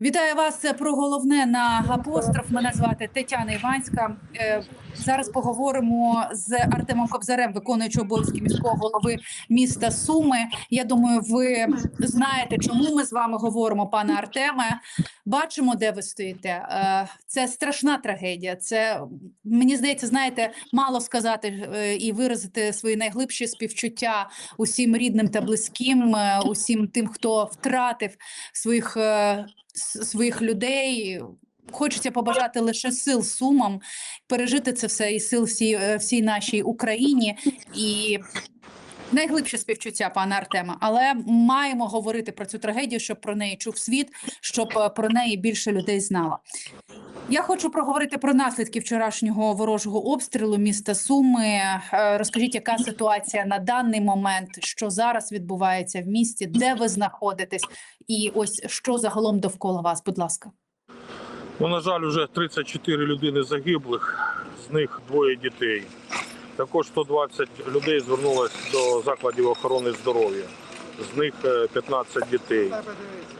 Вітаю вас про головне на апостроф. Мене звати Тетяна Іванська. Е, Зараз поговоримо з Артемом Кобзарем, виконуючим обов'язки міського голови міста Суми. Я думаю, ви знаєте, чому ми з вами говоримо, пане Артеме. Бачимо, де ви стоїте. Е, Це страшна трагедія. Це мені здається, знаєте, мало сказати е, і виразити свої найглибші співчуття усім рідним та близьким, е, усім тим, хто втратив своїх. Своїх людей. Хочеться побажати лише сил сумам, пережити це все і сил всій, е, всій нашій Україні. І найглибше співчуття, пана Артема. Але маємо говорити про цю трагедію, щоб про неї чув світ, щоб е, про неї більше людей знало. Я хочу проговорити про наслідки вчорашнього ворожого обстрілу міста Суми. Е, Розкажіть, яка ситуація на даний момент, що зараз відбувається в місті, де ви знаходитесь, і ось що загалом довкола вас, будь ласка. Ну, на жаль, вже 34 людини загиблих, з них двоє дітей. Також 120 людей звернулось до закладів охорони здоров'я, з них е, 15 дітей.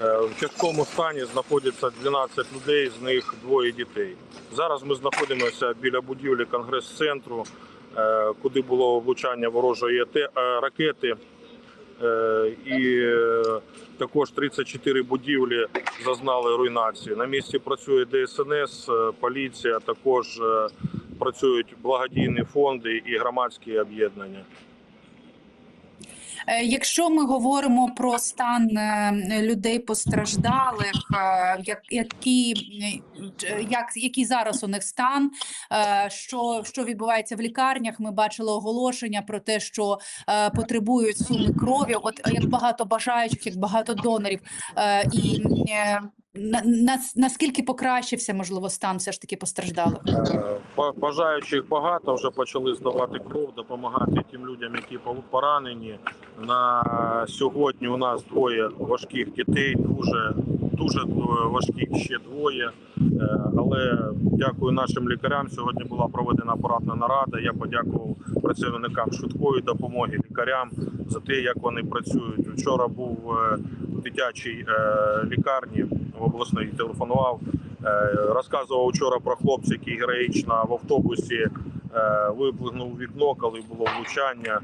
Е, В тяжкому стані знаходяться 12 людей, з них двоє дітей. Зараз ми знаходимося біля будівлі конгрес-центру, е, куди було влучання ворожої е, ракети. Е, І е, також 34 будівлі зазнали руйнації. На місці працює ДСНС, е, поліція, також е, працюють благодійні фонди і громадські об'єднання. Е, Якщо ми говоримо про стан е, людей постраждалих, е, як, які, як, який зараз у них стан, що, що відбувається в лікарнях, ми бачили оголошення про те, що потребують суми крові. От як багато бажаючих, як багато донорів, і на, на, наскільки покращився можливо стан все ж таки постраждалих? Е, Бажаючих багато вже почали здавати кров, допомагати тим людям, які поранені. На сьогодні у нас двоє важких дітей, дуже дуже е, важких ще двоє. Е, Але дякую нашим лікарям. Сьогодні була проведена порадна нарада. Я подякував працівникам швидкої допомоги, лікарям за те, як вони працюють. Вчора був дитячій е, лікарні в обласній телефонував. Е, Розказував вчора про хлопця, який героїчно в автобусі е, виплигнув вікно, коли було влучання,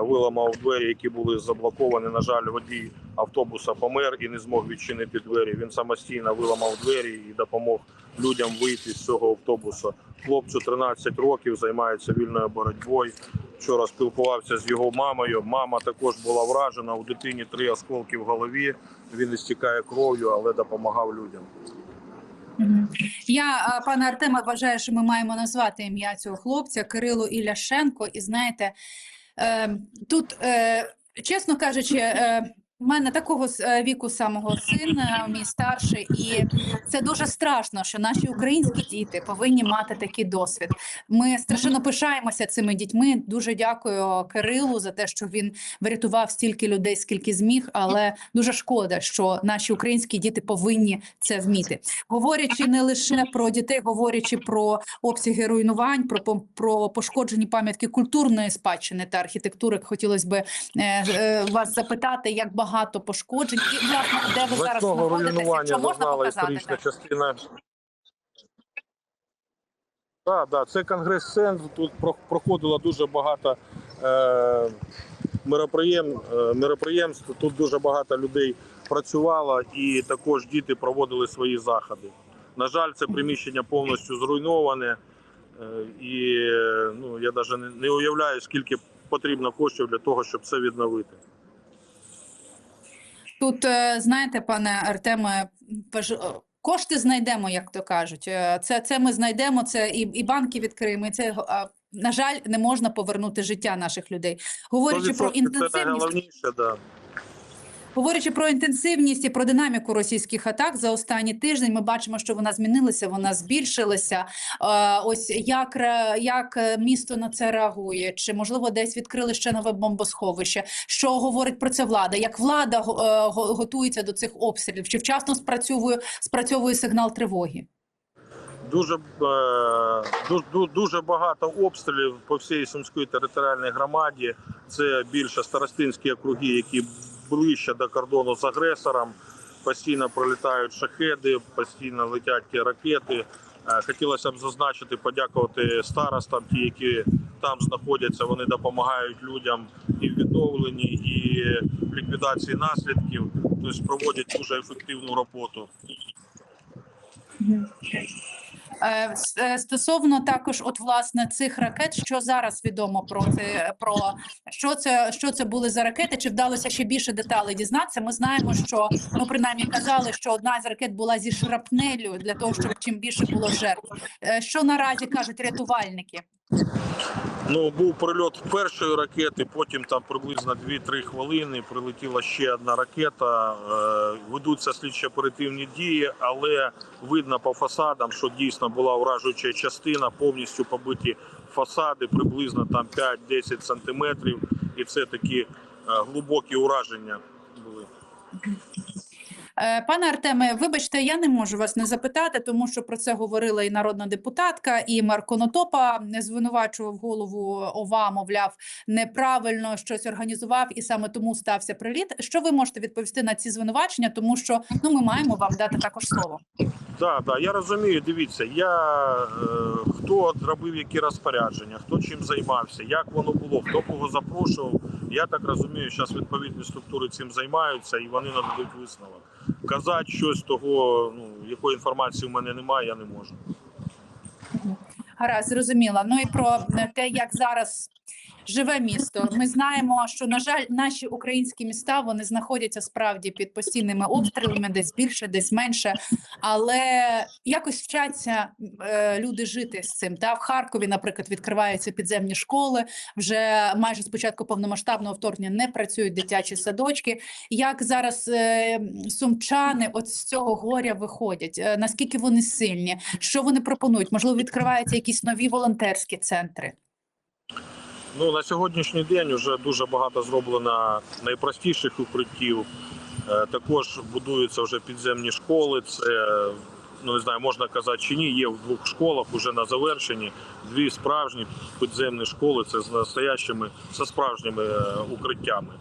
виламав двері, які були заблоковані. На жаль, водій автобуса помер і не змог відчинити двері. Він самостійно виламав двері і допомог людям вийти з цього автобуса. Хлопцю 13 років займається вільною боротьбою. Вчора спілкувався з його мамою. Мама також була вражена. У дитині три осколки в голові. Він істікає стікає кров'ю, але допомагав людям. Я, пане Артема вважаю, що ми маємо назвати ім'я цього хлопця Кирило Іляшенко. І знаєте, е, тут, е, чесно кажучи, в мене такого е, віку самого син, мій старший, і це дуже страшно, що наші українські діти повинні мати такий досвід. Ми страшенно пишаємося цими дітьми. Дуже дякую Кирилу за те, що він врятував стільки людей, скільки зміг. Але дуже шкода, що наші українські діти повинні це вміти. Говорячи не лише про дітей, говорячи про обсяги руйнувань, про, про пошкоджені пам'ятки культурної спадщини та архітектури, хотілося б е, е, вас запитати, як багато пошкоджень і власне де ви зараз руйнування якщо можна показати. історична частина. Так, да, це конгрес-центр. Тут про- проходило дуже багато е, мероприєм, е, мероприємств. Тут дуже багато людей працювало і також діти проводили свої заходи. На жаль, це приміщення повністю зруйноване. Е, і е, ну, я навіть не, не уявляю, скільки потрібно коштів для того, щоб це відновити. Тут е, знаєте, пане Артеме, е, кошти знайдемо, як то кажуть. Е, Це, це ми знайдемо, це і, і банки відкриємо. І це на жаль, не можна повернути життя наших людей. Говорячи про 100% це інтенсивність, найголовніше, да. Говорячи про інтенсивність і про динаміку російських атак за останній тиждень, ми бачимо, що вона змінилася, вона збільшилася. Е, Ось як, як е, місто на це реагує? Чи можливо десь відкрили ще нове бомбосховище? Що говорить про це влада? Як влада е, готується до цих обстрілів? Чи вчасно спрацьовує спрацьовує сигнал тривоги? Дуже, ду- ду- дуже багато обстрілів по всій Сумській територіальній громаді. Це більше старостинські округи, які ближче до кордону з агресором. постійно пролітають шахеди, постійно летять ракети. Е, Хотілося б зазначити, подякувати старостам, ті, які там знаходяться. Вони допомагають людям і в відновленні, і в ліквідації наслідків. Тобто проводять дуже ефективну роботу. Е, е, Стосовно також, от власне цих ракет, що зараз відомо про це про що це, що це були за ракети? Чи вдалося ще більше деталей дізнатися? Ми знаємо, що ну принаймні казали, що одна з ракет була зі шрапнелю для того, щоб чим більше було жертв. Е, Що наразі кажуть рятувальники? Ну, був прильот першої ракети, потім там приблизно 2-3 хвилини прилетіла ще одна ракета. Е, Ведуться слідчі оперативні дії, але видно по фасадам, що дійсно була вражуюча частина, повністю побиті фасади, приблизно там 5-10 сантиметрів. І це такі е, глибокі ураження були. Е, Пане Артеме, вибачте, я не можу вас не запитати, тому що про це говорила і народна депутатка, і Марко Нотопа не звинувачував голову ОВА, мовляв, неправильно щось організував, і саме тому стався приліт. Що ви можете відповісти на ці звинувачення? Тому що ну ми маємо вам дати також слово. Так, так, я розумію. Дивіться, я е, хто робив які розпорядження, хто чим займався, як воно було, хто кого запрошував. Я так розумію, зараз відповідні структури цим займаються і вони нададуть висновок. Казати щось того, ну якої інформації в мене немає, я не можу. Гаразд, зрозуміла. Ну і про те, як зараз живе місто. Ми знаємо, що на жаль, наші українські міста вони знаходяться справді під постійними обстрілами, десь більше, десь менше. Але якось вчаться е, люди жити з цим. Та в Харкові, наприклад, відкриваються підземні школи. Вже майже з початку повномасштабного вторгнення не працюють дитячі садочки. Як зараз е, сумчани от з цього горя виходять? Е, наскільки вони сильні? Що вони пропонують? Можливо, відкриваються якісь нові волонтерські центри. Ну на сьогоднішній день вже дуже багато зроблено найпростіших укриттів. Е, Також будуються вже підземні школи. Це ну не знаю, можна казати чи ні. Є в двох школах уже на завершенні дві справжні підземні школи. Це з настоящими зі справжніми е, укриттями.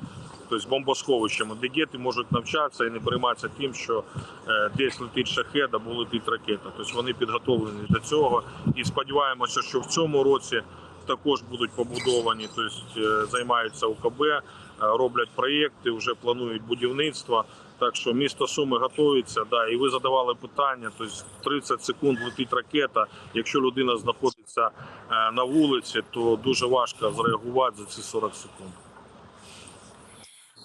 Тобто бомбосховищами, де діти можуть навчатися і не перейматися тим, що е, десь летить шахет або летить ракета. Тобто вони підготовлені до цього. І сподіваємося, що в цьому році також будуть побудовані, тобто е, займаються УКБ, е, роблять проєкти, вже планують будівництво. Так що місто Суми готується. Да, і ви задавали питання. Тобто 30 секунд летить ракета. Якщо людина знаходиться е, на вулиці, то дуже важко зреагувати за ці 40 секунд.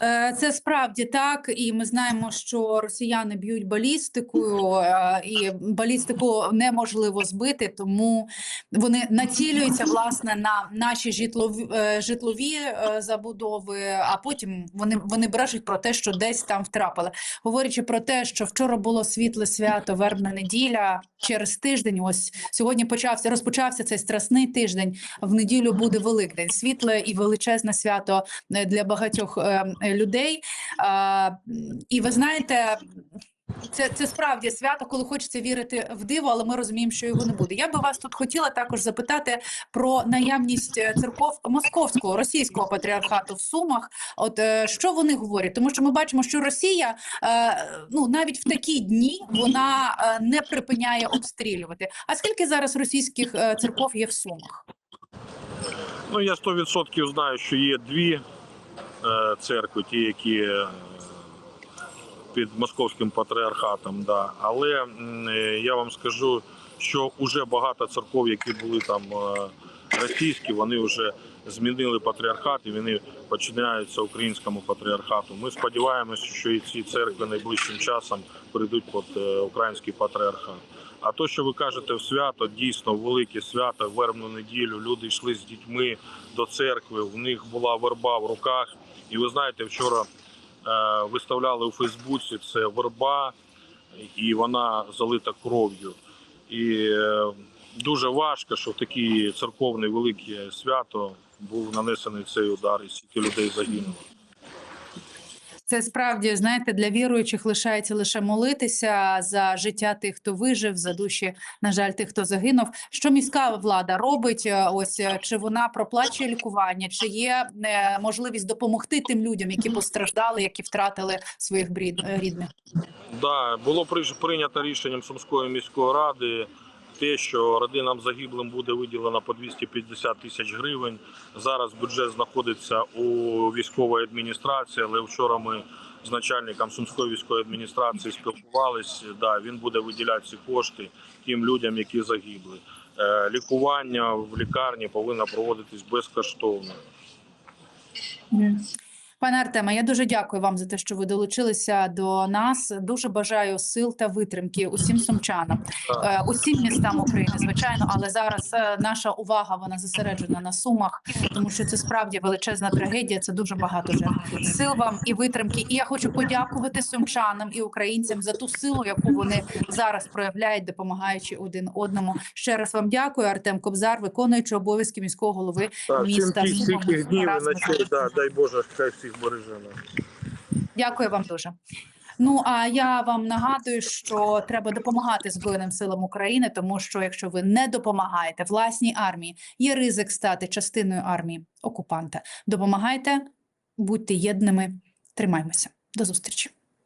Е, Це справді так, і ми знаємо, що росіяни б'ють балістикою, е, і балістику неможливо збити, тому вони націлюються власне на наші житлові е, житлові забудови. А потім вони вони брешуть про те, що десь там втрапили. Говорячи про те, що вчора було світле свято, вербна неділя. Через тиждень, ось сьогодні почався розпочався цей страсний тиждень. В неділю буде Великдень, світле і величезне свято для багатьох людей. І ви знаєте. Це, це справді свято, коли хочеться вірити в диво, але ми розуміємо, що його не буде. Я би вас тут хотіла також запитати про наявність е, церков московського російського патріархату в Сумах. От е, що вони говорять? Тому що ми бачимо, що Росія е, ну навіть в такі дні вона не припиняє обстрілювати. А скільки зараз російських церков є в Сумах? Ну я 100% знаю, що є дві церкви, ті, які е, під московським патріархатом. Да. Але е, я вам скажу, що вже багато церков, які були там е, російські, вони вже змінили патріархат і вони починаються українському патріархату. Ми сподіваємося, що і ці церкви найближчим часом прийдуть під е, український патріархат. А то, що ви кажете в свято, дійсно велике свято, вербну неділю. Люди йшли з дітьми до церкви. У них була верба в руках. І ви знаєте, вчора е, виставляли у Фейсбуці це верба, і вона залита кров'ю. І е, дуже важко, що в такі церковне велике свято був нанесений цей удар, і стільки людей загинуло. Це справді знаєте, для віруючих лишається лише молитися за життя тих, хто вижив, за душі, на жаль, тих, хто загинув. Що міська влада робить? Е, Ось е, чи вона проплачує лікування, чи є е, можливість допомогти тим людям, які постраждали, які втратили своїх рідних? Да, було прийнято рішенням Сумської міської ради те, що родинам загиблим буде виділено по 250 тисяч гривень. Зараз бюджет знаходиться у військової адміністрації, але вчора ми з начальником Сумської військової адміністрації спілкувалися. Да, він буде виділяти ці кошти тим людям, які загибли. Е, Лікування в лікарні повинно проводитись безкоштовно. Пане Артеме, я дуже дякую вам за те, що ви долучилися до нас. Дуже бажаю сил та витримки усім сумчанам, е, усім містам України, звичайно. Але зараз е, наша увага вона зосереджена на сумах, тому що це справді величезна трагедія. Це дуже багато жертв. Сил вам і витримки. І я хочу подякувати сумчанам і українцям за ту силу, яку вони зараз проявляють, допомагаючи один одному. Ще раз вам дякую. Артем Кобзар, виконуючий обов'язки міського голови Так, міста стільки днів і ночей, да, дай Боже, хай всіх береже нас. Дякую вам дуже. Ну а я вам нагадую, що треба допомагати Збройним силам України, тому що якщо ви не допомагаєте власній армії, є ризик стати частиною армії окупанта. Допомагайте, будьте єдними, тримаймося. До зустрічі.